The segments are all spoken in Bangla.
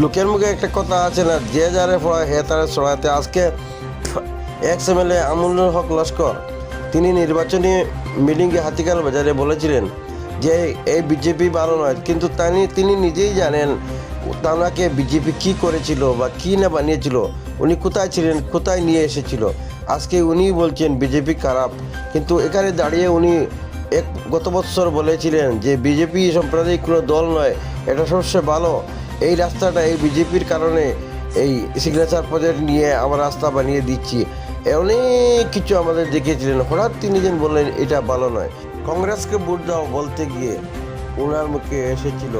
লোকের মুখে একটা কথা আছে না, যে যারে পড়ায় হে তারে ছড়াতে আজকে ex M L A Amullul Haque Laskar, তিনি নির্বাচনী মিটিংয়ে হাতিকাল বাজারে বলেছিলেন যে এই বিজেপি ভালো নয়, কিন্তু তিনি তিনি নিজেই জানেন তাঁকে বিজেপি কি করেছিল বা কি না বানিয়েছিল, উনি কোথায় ছিলেন, কোথায় নিয়ে এসেছিল। আজকে উনি বলছেন বিজেপি খারাপ, কিন্তু এখানে দাঁড়িয়ে উনি এক গত বছর বলেছিলেন যে বিজেপি সাম্প্রদায়িক কোনো দল নয়, এটা সবচেয়ে ভালো। এই রাস্তাটা এই বিজেপির কারণে এই সিগনেচার প্রজেক্ট নিয়ে আমরা রাস্তা বানিয়ে দিচ্ছি। অনেক কিছু আমাদের দেখিয়েছিলেন। হঠাৎ তিনি যেন বললেন, এটা ভালো নয়। কংগ্রেসকে ভোট দাও বলতে গিয়ে ওনার মুখে এসেছিল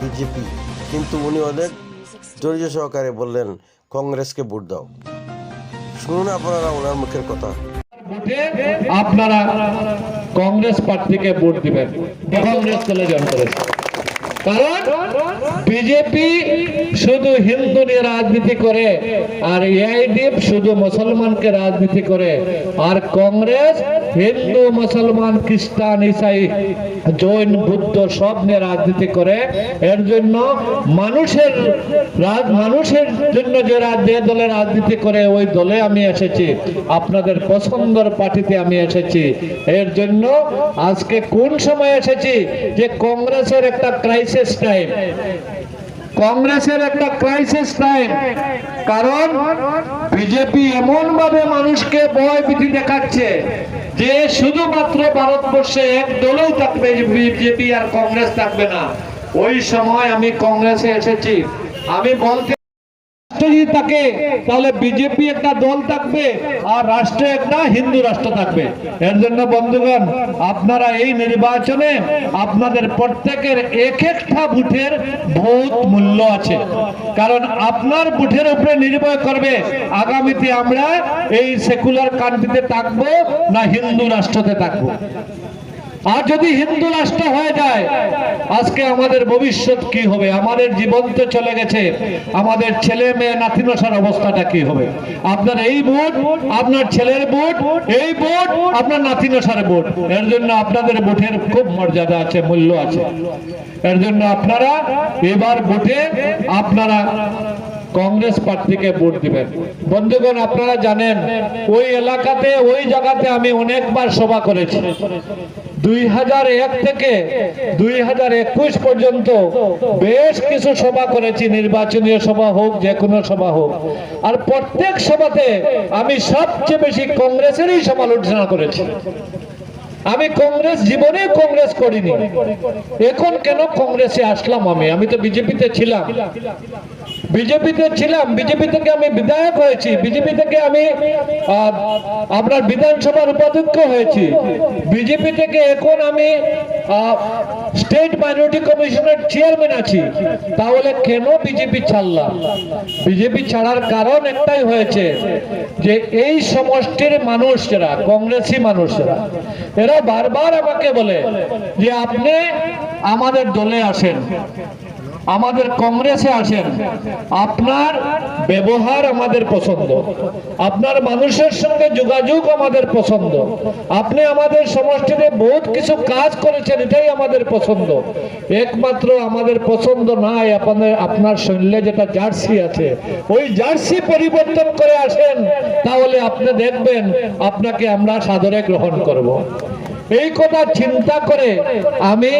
বিজেপি। কিন্তু উনি অনেক ধৈর্য সহকারে বললেন, কংগ্রেসকে ভোট দাও। শুনুন আপনারা ওনার মুখের কথা। আপনারা কংগ্রেস প্রার্থীকে ভোট দিবেন। কংগ্রেস দলে জয়েন করেছে কারণ বিজেপি শুধু হিন্দু নিয়ে রাজনীতি করে, আর এআইডিএফ শুধু মুসলমানকে রাজনীতি করে, আর কংগ্রেস হিন্দু, মুসলমান, খ্রিস্টান, ইসাই জৈন, বুদ্ধ সব নিয়ে রাজনীতি করে। এর জন্য মানুষের রাজ, মানুষের জন্য যে যে দলে রাজনীতি করে, ওই দলে আমি এসেছি। আপনাদের পছন্দর পার্টিতে আমি এসেছি। এর জন্য আজকে কোন সময় এসেছি? যে কংগ্রেসের একটা ক্রাইসিস টাইম কংগ্রেসের একটা ক্রাইসিস টাইম কারণ বিজেপি এমন ভাবে মানুষকে ভয় ভীতি দেখাচ্ছে। যে শুধুমাত্র ভারতবর্ষে এক দলই থাকবে, বিজেপি আর কংগ্রেস থাকবে না। ওই সময় আমি কংগ্রেসে এসেছি। আমি বলতে রাষ্ট্র যদি থাকে, তাহলে বিজেপি একটা দল থাকবে আর রাষ্ট্রে একটা হিন্দু রাষ্ট্র থাকবে। এর জন্য বন্ধুগণ, আপনারা এই নির্বাচনে আপনাদের প্রত্যেকের এক একটা বুথের বহুত মূল্য আছে। কারণ আপনার বুথের উপরে নির্ভর করবে আগামীতে আমরা এই সেকুলার কান্ট্রিতে থাকব না হিন্দু রাষ্ট্রতে থাকব। আর যদি হিন্দু রাষ্ট্র হয়ে যায়, আজকে আমাদের ভবিষ্যৎ কি হবে? আমাদের জীবন তো চলে গেছে। আমাদের ছেলে মেয়ে নাতিনসার অবস্থাটা কি হবে? আপনার এই ভোট, আপনার ছেলের ভোট, এই ভোট, আপনার নাতিনসার ভোট। এর জন্য আপনাদের ভোটের খুব মর্যাদা আছে, মূল্য আছে। এর জন্য আপনারা এবার ভোটে আপনারা কংগ্রেস প্রার্থীকে ভোট দিবেন। বন্ধুগণ, আপনারা জানেন, ওই এলাকাতে, ওই জায়গাতে আমি অনেকবার সভা করেছি। দুই হাজার এক থেকে দুই হাজার একুশ পর্যন্ত বেশ কিছু সভা করেছি সভা হোক, যে কোনো সভা হোক। আর প্রত্যেক সভাতে আমি সবচেয়ে বেশি কংগ্রেসেরই করেছি। আমি কংগ্রেস জীবনে কংগ্রেস করিনি। এখন কেন কংগ্রেসে আসলাম আমি? আমি তো বিজেপিতে ছিলাম। বিজেপিতে ছিলাম, বিজেপি থেকে আমি বিধায়ক হয়েছি, বিজেপি থেকে আমি আপনার বিধানসভার উপাধ্যক্ষ হয়েছি। বিজেপি থেকে এখন আমি স্টেট মাইনরিটি কমিশনের চেয়ারম্যান আছি। তাহলে কেন বিজেপি ছাড়লাম? বিজেপি ছাড়ার কারণ একটাই হয়েছে যে এই সমষ্টির মানুষরা কংগ্রেসি মানুষরা এরা বারবার আমাকে বলে যে আপনি আমাদের দলে আসেন। আমাদের কংগ্রেসে আসেন। আপনার ব্যবহার আমাদের পছন্দ। আপনার মানুষের সঙ্গে যোগাযোগ আমাদের পছন্দ। আপনি আমাদের সমষ্টিতে বহুত কিছু কাজ করেছেন, এটাই আমাদের পছন্দ। একমাত্র আমাদের পছন্দ নাই, আপনাদের, আপনার শরীরে যেটা জার্সি আছে, ওই জার্সি পরিবর্তন করে আসেন, তাহলে আপনি দেখবেন, আপনাকে আমরা সাদরে গ্রহণ করব। এই কথা চিন্তা করে আমি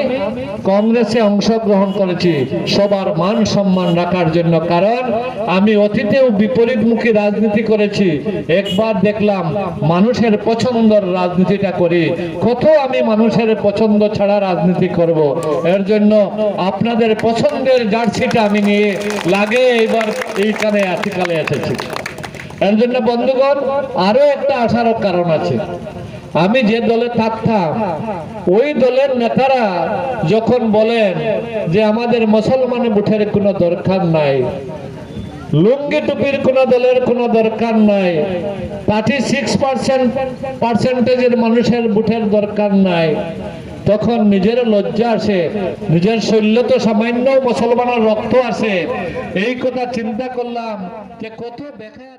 কংগ্রেসে অংশগ্রহণ করেছি। সবার মান সম্মান রাখার জন্য, কারণ আমি অতীতেও বিপরীতমুখী রাজনীতি করেছি। একবার দেখলাম মানুষের পছন্দর রাজনীতিটা করি। কত আমি মানুষের পছন্দ ছাড়া রাজনীতি করব। এর জন্য আপনাদের পছন্দের জার্সিটা আমি নিয়ে লাগে এবার এইখানে আর্টিকালে এসেছি। এর জন্য বন্ধুগণ আরও একটা আসার কারণ আছে। আমি যে দলে থাকতাম, ওই দলের নেতারা যখন বলেন যে আমাদের মুসলমান বুথের কোনো দরকার নাই, লুঙ্গি টুপির কোন দলের কোনো দরকার নাই থার্টি সিক্স পার্সেন্ট পার্সেন্টেজের মানুষের বুথের দরকার নাই, তখন নিজের লজ্জা আসে, নিজের শৈল্য তো সামান্য মুসলমানের রক্ত আছে এই কথা চিন্তা করলাম যে কত বেকার